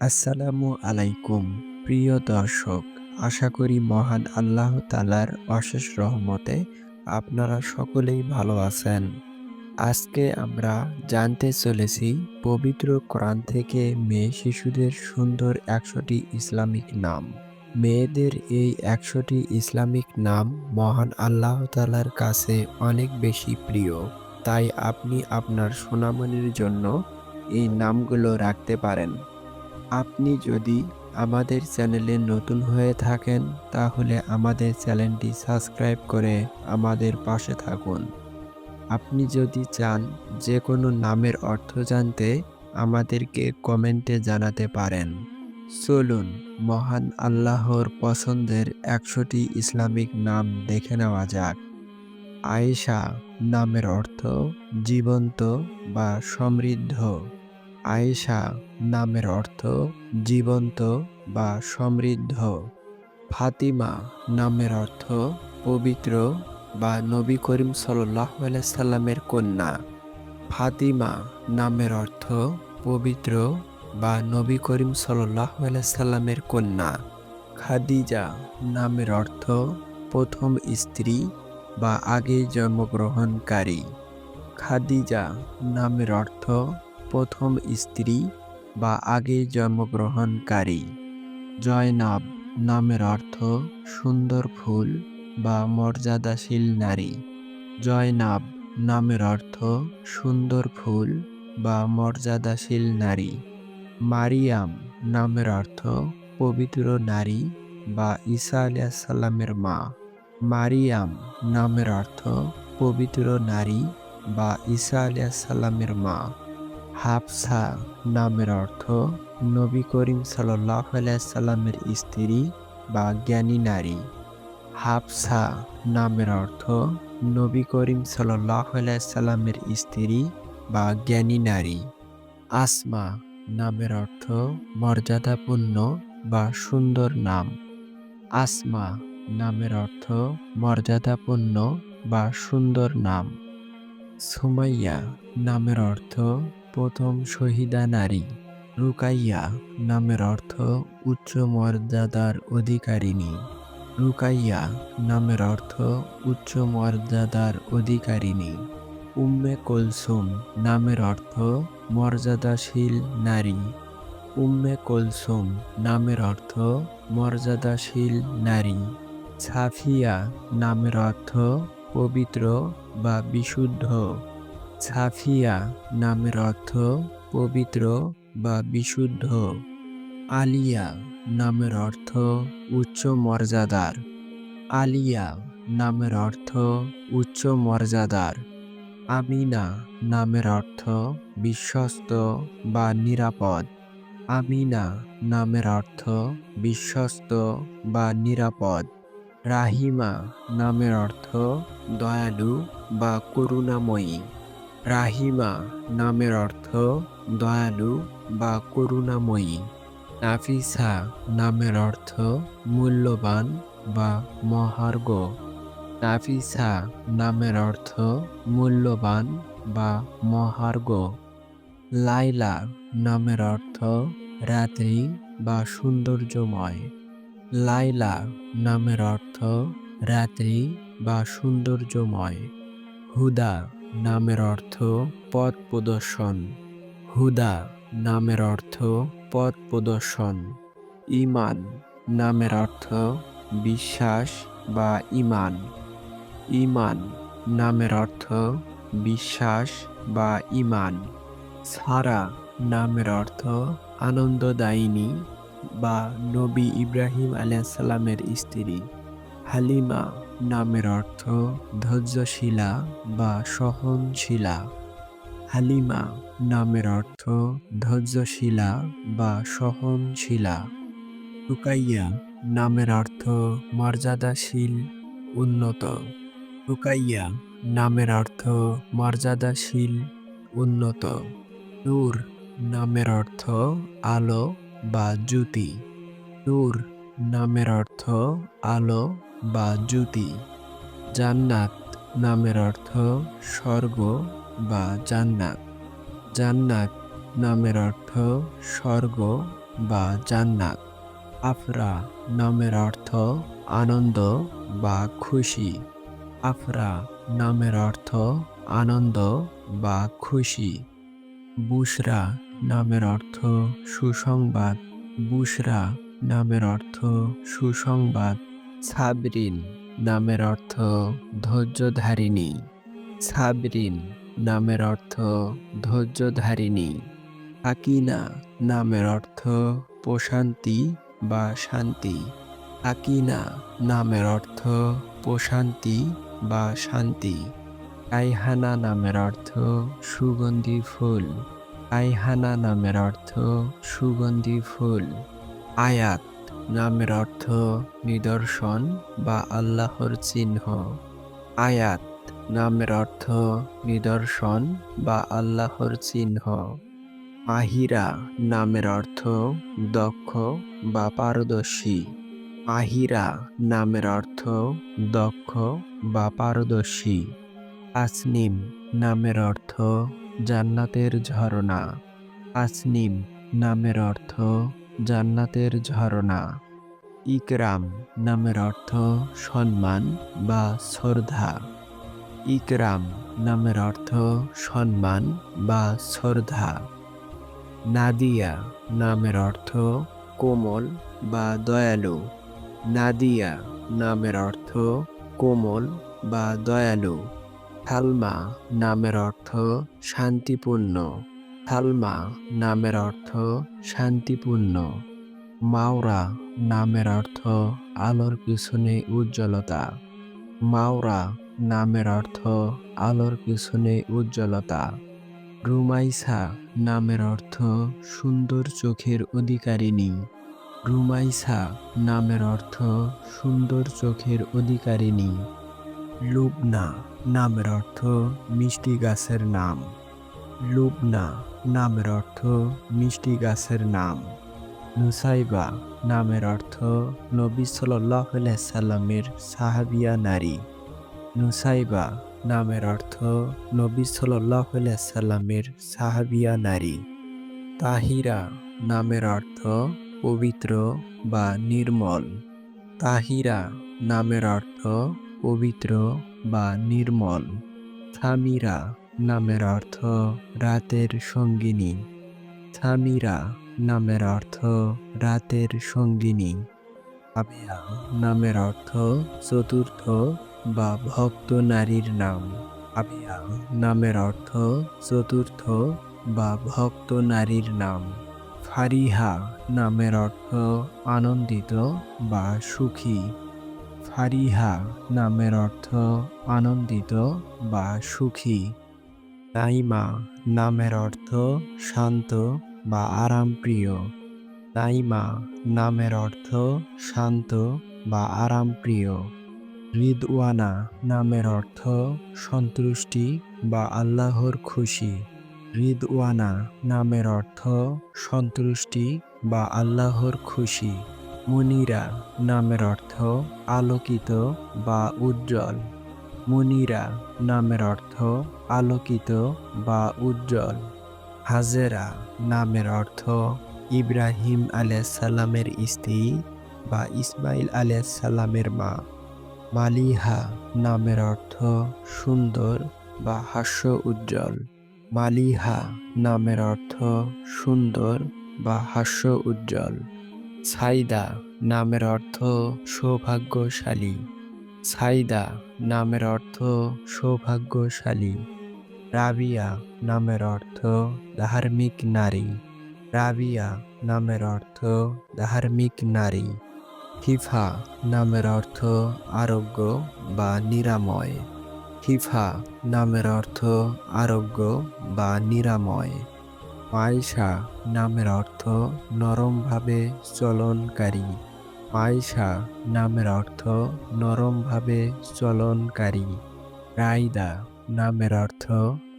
আসসালামু আলাইকুম, প্রিয় দর্শক। আশা করি মহান আল্লাহ তালার অশেষ রহমতে আপনারা সকলেই ভালো আছেন। আজকে আমরা জানতে চলেছি, পবিত্র কোরআন থেকে মেয়ে শিশুদের সুন্দর একশোটি ইসলামিক নাম। মেয়েদের এই একশোটি ইসলামিক নাম মহান আল্লাহ তালার কাছে অনেক বেশি প্রিয়। তাই আপনি আপনার সোনামণির জন্য এই নামগুলো রাখতে পারেন। আপনি যদি আমাদের চ্যানেলে নতুন হয়ে থাকেন, তাহলে আমাদের চ্যানেলটি সাবস্ক্রাইব করে আমাদের পাশে থাকুন। আপনি যদি চান যে কোনো নামের অর্থ জানতে আমাদেরকে কমেন্টে জানাতে পারেন। চলুন, মহান আল্লাহর পছন্দের একশোটি ইসলামিক নাম দেখে নেওয়া যাক। আয়েশা নামের অর্থ জীবন্ত বা সমৃদ্ধ। আয়েশা নামের অর্থ জীবন্ত বা সমৃদ্ধ। ফাতিমা নামের অর্থ পবিত্র বা নবী করিম সাল্লাহ সাল্লামের কন্যা। ফাতিমা নামের অর্থ পবিত্র বা নবী করিম সাল্লাহ সাল্লামের কন্যা। খাদিজা নামের অর্থ প্রথম স্ত্রী বা আগে জন্মগ্রহণকারী। খাদিজা নামের অর্থ প্রথম স্ত্রী বা আগে জন্মগ্রহণকারী। জয়নাব নামের অর্থ সুন্দর ফুল বা মর্যাদাশীল নারী। জয়নাব নামের অর্থ সুন্দর ফুল বা মর্যাদাশীল নারী। মারিয়াম নামের অর্থ পবিত্র নারী বা ঈসা আলিয়া সাল্লামের মা। মারিয়াম নামের অর্থ পবিত্র নারী বা ঈসা আলিয়া সাল্লামের মা। হাফসা নামের অর্থ নবী করিম সাল্লামের স্ত্রী বা জ্ঞানী নারী। হাফসা নামের অর্থ নবী করিম সাল্লামের স্ত্রী বা জ্ঞানী নারী। আসমা নামের অর্থ মর্যাদাপূর্ণ বা সুন্দর নাম। আসমা নামের অর্থ মর্যাদাপূর্ণ বা সুন্দর নাম। সুমাইয়া নামের অর্থ প্রথম শহীদা নারী রুকাইয়া নামের অর্থ উচ্চ মর্যাদার অধিকারিণী। রুকাইয়া নামের অর্থ উচ্চ মর্যাদার অধিকারিণী। উম্মে কলসুম নামের অর্থ মর্যাদাশীল নারী। উম্মে কলসুম নামের অর্থ মর্যাদাশীল নারী। সাফিয়া নামের অর্থ পবিত্র বা বিশুদ্ধ। সাফিয়া নামের অর্থ পবিত্র বা বিশুদ্ধ। আলিয়া নামের অর্থ উচ্চ মর্যাদার। আলিয়া নামের অর্থ উচ্চ মর্যাদার। আমিনা নামের অর্থ বিশ্বস্ত বা নিরাপদ। আমিনা নামের অর্থ বিশ্বস্ত বা নিরাপদ। রাহিমা নামের অর্থ দয়ালু বা করুণাময়ী। রাহিমা নামের অর্থ দয়ালু বা করুণাময়ী। নাফিসা নামের অর্থ মূল্যবান বা মহার্ঘ। নাফিসা নামের অর্থ মূল্যবান বা মহার্ঘ। লাইলা নামের অর্থ রাত্রি বা সৌন্দর্যময়। লাইলা নামের অর্থ রাত্রি বা সৌন্দর্যময়। হুদা নামের অর্থ পথ প্রদর্শন। হুদা নামের অর্থ পথ প্রদর্শন। ইমান নামের অর্থ বিশ্বাস বা ইমান ইমান নামের অর্থ বিশ্বাস বা ইমান সারা নামের অর্থ আনন্দদায়িনী বা নবী ইব্রাহিম আলাইসাল্লামের স্ত্রী। হালিমা নামের অর্থ ধৈর্যশীলা বা সহনশীলা। হালিমা নামের অর্থ ধৈর্যশীলা বা সহনশীলা। রুকাইয়া নামের অর্থ মর্যাদাশীল, উন্নত। রুকাইয়া নামের অর্থ মর্যাদাশীল, উন্নত। নূর নামের অর্থ আলো বা জ্যোতি। নূর নামের অর্থ আলো বা জ্যোতি। জান্নাত নামের অর্থ স্বর্গ বা জান্নাত। জান্নাত নামের অর্থ স্বর্গ বা জান্নাত। আফরা নামের অর্থ আনন্দ বা খুশি। আফরা নামের অর্থ আনন্দ বা খুশি। বুশরা নামের অর্থ সুসংবাদ। বুশরা নামের অর্থ সুসংবাদ। সাবরিন নামের অর্থ ধৈর্যধারিণী। সাবরিন নামের অর্থ ধৈর্যধারিণী। আকিনা নামের অর্থ প্রশান্তি বা শান্তি। আকিনা নামের অর্থ প্রশান্তি বা শান্তি। আইহানা নামের অর্থ সুগন্ধি ফুল। আইহানা নামের অর্থ সুগন্ধি ফুল। আয়াত নামের অর্থ নিদর্শন বা আল্লাহর চিহ্ন। আয়াত, নামের অর্থ নিদর্শন বা আল্লাহর চিহ্ন। আহিরা নামের অর্থ দক্ষ বা পারদর্শী। আহিরা নামের অর্থ দক্ষ বা পারদর্শী। আসনিম নামের অর্থ জান্নাতের ঝরনা। আসনিম নামের অর্থ জান্নাতের ঝরনা। ইকরাম নামের অর্থ সম্মান বা শ্রদ্ধা। ইকরাম নামের অর্থ সম্মান বা শ্রদ্ধা। নাদিয়া নামের অর্থ কোমল বা দয়ালু। নাদিয়া নামের অর্থ কোমল বা দয়ালু। থালমা নামের অর্থ শান্তিপূর্ণ। থালমা নামের অর্থ শান্তিপূর্ণ। মাওরা নামের অর্থ আলোর পিছনে উজ্জ্বলতা। মাওরা নামের অর্থ আলোর পিছনে উজ্জ্বলতা। রুমাইসা নামের অর্থ সুন্দর চোখের অধিকারিণী। রুমাইসা নামের অর্থ সুন্দর চোখের অধিকারিণী। লুবনা নামের অর্থ মিষ্টি গাছের নাম। লুবনা নামের অর্থ মিষ্টি গাছের নাম। নুসাইবা নামের অর্থ নবী সাল্লাহ সাল্লামের সাহাবিয়া নারী। নুসাইবা নামের অর্থ নবী সাল্লাহ সাল্লামের সাহাবিয়া নারী। তাহিরা নামের অর্থ পবিত্র বা নির্মল। তাহিরা নামের অর্থ পবিত্র বা নির্মল। থামিরা নামের অর্থ রাতের সঙ্গিনী। থামিরা নামের অর্থ রাতের সঙ্গিনী। আবেয়া নামের অর্থ চতুর্থ বা ভক্ত নারীর নাম। আবেয়া নামের অর্থ চতুর্থ বা ভক্ত নারীর নাম। ফারিহা নামের অর্থ আনন্দিত বা সুখী। ফারিহা নামের অর্থ আনন্দিত বা সুখী। নাইমা নামের অর্থ শান্ত বা আরামপ্রিয়। তাইমা নামের অর্থ শান্ত বা আরামপ্রিয়। রিদওয়ানা নামের অর্থ সন্তুষ্টি বা আল্লাহর খুশি। রিদওয়ানা নামের অর্থ সন্তুষ্টি বা আল্লাহর খুশি। মুনিরা নামের অর্থ আলোকিত বা উজ্জ্বল। মুনিরা নামের অর্থ আলোকিত বা উজ্জ্বল। হাজেরা নামের অর্থ ইব্রাহিম সালামের স্ত্রী বা ইসমাইল সালামের মা। মালিহা নামের অর্থ সুন্দর বা হাস্য উজ্জ্বল। মালিহা নামের অর্থ সুন্দর বা হাস্য উজ্জ্বল। সাইদা নামের অর্থ সৌভাগ্যশালী। সাইদা নামের অর্থ সৌভাগ্যশালী। রাবিয়া নামের অর্থ ধার্মিক নারী। রাবিয়া নামের অর্থ ধার্মিক নারী। হিফা নামের অর্থ আরোগ্য বা নিরাময়। হিফা নামের অর্থ আরোগ্য বা নিরাময়। মাইশা নামের অর্থ নরমভাবে চলনকারী। মাইশা নামের অর্থ নরমভাবে চলনকারী। রাইদা নামের অর্থ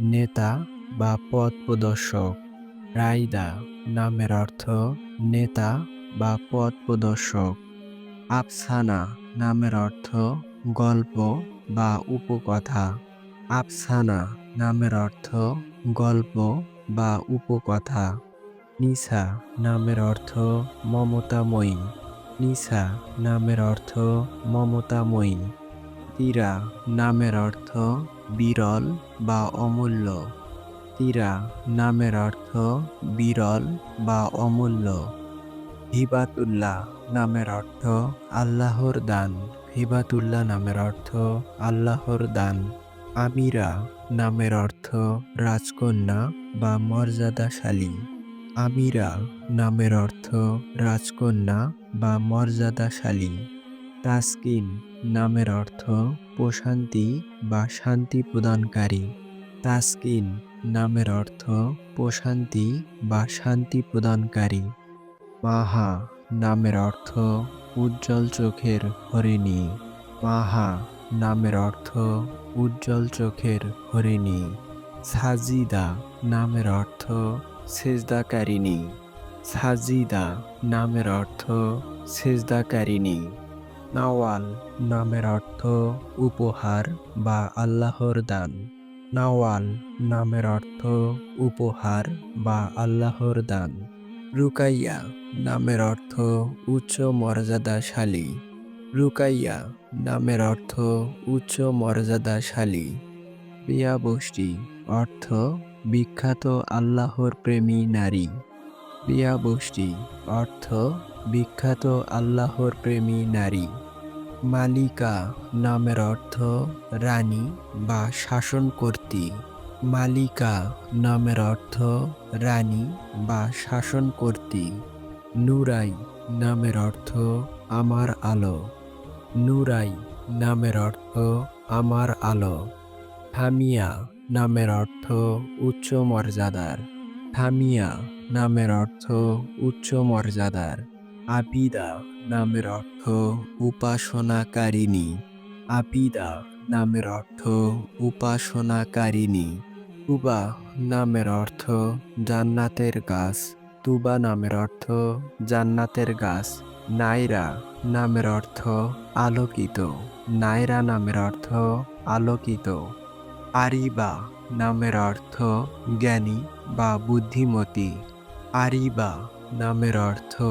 নেতা বা পথ প্রদর্শক রাইদা নামের অর্থ নেতা বা পথ প্রদর্শক আফসানা নামের অর্থ গল্প বা উপকথা। আফসানা নামের অর্থ গল্প বা উপকথা। নিসা নামের অর্থ মমতাময়ী। নিসা নামের অর্থ মমতাময়ী। তীরা নামের অর্থ বিরল বা অমূল্য। তীরা নামের অর্থ বিরল বা অমূল্য। হিবাতুল্লাহ নামের অর্থ আল্লাহর দান। হিবাতুল্লাহ নামের অর্থ আল্লাহর দান। আমিরা নামের অর্থ রাজকন্যা বা মর্যাদাশালী। আমিরা নামের অর্থ রাজকন্যা বা মর্যাদাশালী। তাসকিন নামের অর্থ প্রশান্তি বা শান্তি প্রদানকারী। তাসকিন নামের অর্থ প্রশান্তি বা শান্তি প্রদানকারী। মাহা নামের অর্থ উজ্জ্বল চোখের হরিণী। মাহা নামের অর্থ উজ্জ্বল চোখের হরিণী। সাজিদা নামের অর্থ সেজদাকারিণী। সাজিদা নামের অর্থ সেজদাকারিণী। নাওয়াল নামের অর্থ উপহার বা আল্লাহর দান। নাওয়াল নামের অর্থ উপহার বা আল্লাহর দান। রুকাইয়া নামের অর্থ উচ্চ মর্যাদাশালী। রুকাইয়া নামের অর্থ উচ্চ মর্যাদাশালী। প্রিয়াবষ্টি অর্থ বিখ্যাত আল্লাহর প্রেমী নারী। প্রিয়াবষ্টি অর্থ, বিখ্যাত আল্লাহর প্রেমী নারী। মালিকা নামের অর্থ রানী বা শাসনকর্ত্রী। মালিকা নামের অর্থ রানী বা শাসনকর্ত্রী। নুরাই নামের অর্থ আমার আলো। নুরাই নামের অর্থ আমার আলো। থামিয়া নামের অর্থ উচ্চ মর্যাদার। থামিয়া নামের অর্থ উচ্চ মর্যাদার। আবিদা নামের অর্থ উপাসনাকারিণী। আবিদা নামের অর্থ উপাসনাকারিণী। তুবা নামের অর্থ জান্নাতের গাছ। তুবা নামের অর্থ জান্নাতের গাছ। নাইরা নামের অর্থ আলোকিত। নাইরা নামের অর্থ আলোকিত। আরিবা নামের অর্থ জ্ঞানী বা বুদ্ধিমতী। আরিবা নামের অর্থ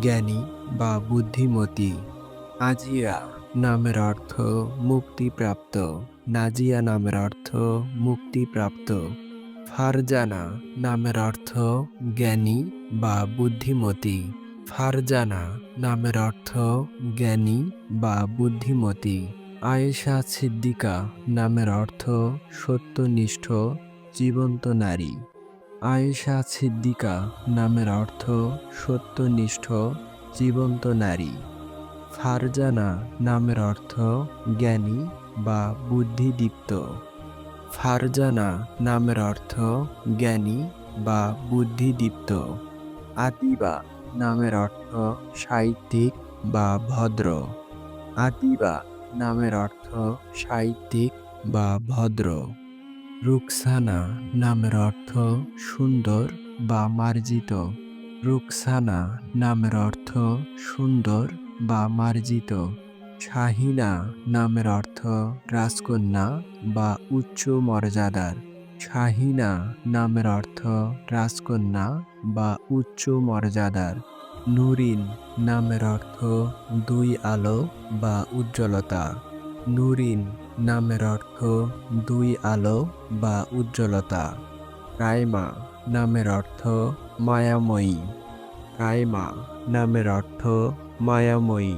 জ্ঞানী বা বুদ্ধিমতী। আজিয়া নামের অর্থ মুক্তিপ্রাপ্ত। নাজিয়া নামের অর্থ মুক্তিপ্রাপ্ত। ফারজানা নামের অর্থ জ্ঞানী বা বুদ্ধিমতী। ফারজানা নামের অর্থ জ্ঞানী বা বুদ্ধিমতী। আয়েশা সিদ্দিকা নামের অর্থ সত্যনিষ্ঠ, জীবন্ত নারী। আয়েশা সিদ্দিকা নামের অর্থ সত্যনিষ্ঠ, জীবন্ত নারী। ফারজানা নামের অর্থ জ্ঞানী বা বুদ্ধিদীপ্ত। ফারজানা নামের অর্থ জ্ঞানী বা বুদ্ধিদীপ্ত। আতিবা নামের অর্থ সাহিত্যিক বা ভদ্র। আতিবা নামের অর্থ সাহিত্যিক বা ভদ্র। রুকসানা নামের অর্থ সুন্দর বা মার্জিত। রুকসানা নামের অর্থ সুন্দর বা মার্জিত। শাহিনা নামের অর্থ রাজকন্যা বা উচ্চ মর্যাদার। শাহিনা নামের অর্থ রাজকন্যা বা উচ্চ মর্যাদার। নুরিন নামের অর্থ দুই আলো বা উজ্জ্বলতা। নুরিন নামের অর্থ দুই আলো বা উজ্জ্বলতা। রাইমা নামের অর্থ মায়াময়ী। রাইমা নামের অর্থ মায়াময়ী।